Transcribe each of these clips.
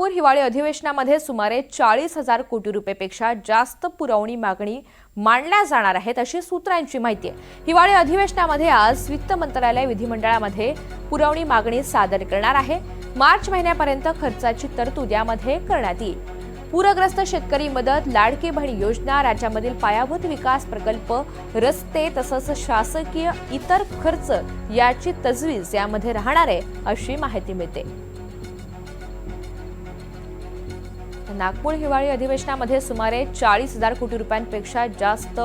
नागपूर हिवाळी अधिवेशनामध्ये सुमारे चाळीस हजार कोटी रुपयेपेक्षा जास्त पुरवणी मागणी मांडल्या जाणार आहेत अशी सूत्रांची माहिती आहे. हिवाळी अधिवेशनामध्ये आज वित्त मंत्रालय विधिमंडळामध्ये पुरवणी मागणी सादर करणार आहे. मार्च महिन्यापर्यंत खर्चाची तरतूद यामध्ये करण्यात येईल. पूरग्रस्त शेतकरी मदत लाडकी बहीण योजना राज्यामधील पायाभूत विकास प्रकल्प रस्ते तसंच शासकीय इतर खर्च याची तजवीज यामध्ये राहणार आहे अशी माहिती मिळते. नागपूर हिवाळी अधिवेशनामध्ये सुमारे चाळीस हजार कोटी रुपयांपेक्षा जास्त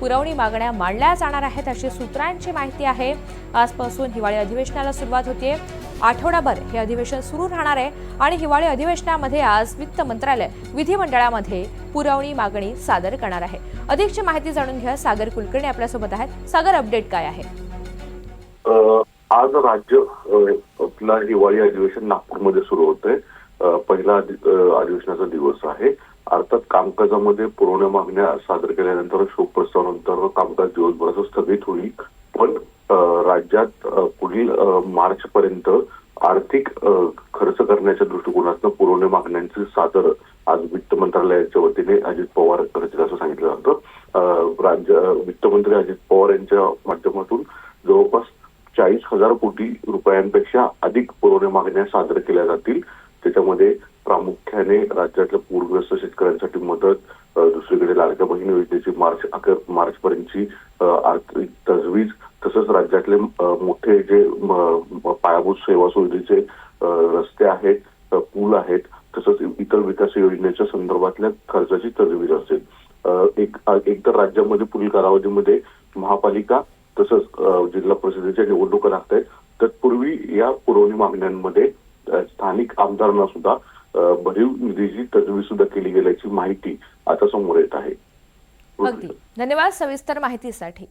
पुरवणी मागण्या मांडल्या जाणार आहेत अशी सूत्रांची माहिती आहे. आजपासून हिवाळी अधिवेशनाला सुरुवात होतीये. आठवडाभर हे अधिवेशन सुरू राहणार आहे आणि हिवाळी अधिवेशनामध्ये आज वित्त मंत्रालय विधिमंडळामध्ये पुरवणी मागणी सादर करणार आहे. अधिकची माहिती जाणून घ्या. सागर कुलकर्णी आपल्यासोबत आहेत. सागर अपडेट काय आहे? आज राज्य आपला हिवाळी अधिवेशन नागपूरमध्ये सुरू होत आहे पहिला अधिवेशनाचा दिवस आहे. अर्थात कामकाजामध्ये पुरवण्या मागण्या सादर केल्यानंतर शोक प्रस्तावानंतर कामकाज दिवसभराचं स्थगित होईल. पण राज्यात पुढील मार्च पर्यंत आर्थिक खर्च करण्याच्या दृष्टिकोनातून पुरवण्या मागण्यांचे सादर आज वित्त मंत्रालयाच्या वतीने अजित पवार करतील असं सांगितलं जातं. राज्य वित्तमंत्री अजित पवार यांच्या माध्यमातून जवळपास चाळीस हजार कोटी रुपयांपेक्षा अधिक पुरवण्या मागण्या सादर केल्या जातील. त्याच्यामध्ये प्रामुख्याने राज्यातल्या पूरग्रस्त शेतकऱ्यांसाठी मदत दुसरीकडे लाडक्या बहीण योजनेची मार्च अखेर मार्च पर्यंतची आर्थिक तजवीज तसंच राज्यातले मोठे जे पायाभूत सेवा सुविधेचे रस्ते आहेत पूल आहेत तसंच इतर विकास योजनेच्या संदर्भातल्या खर्चाची तजवीज असेल. एक एक तर राज्यामध्ये पुढील कालावधीमध्ये महापालिका तसंच जिल्हा परिषदेच्या निवडणुका लागत आहेत तत्पूर्वी या पुरवणी मागण्यांमध्ये स्थानिक आमदारांना सुद्धा भरीव निधीची तजवीज सुद्धा केली गेल्याची माहिती आता समोर येत आहे. अगदी. धन्यवाद सविस्तर माहितीसाठी.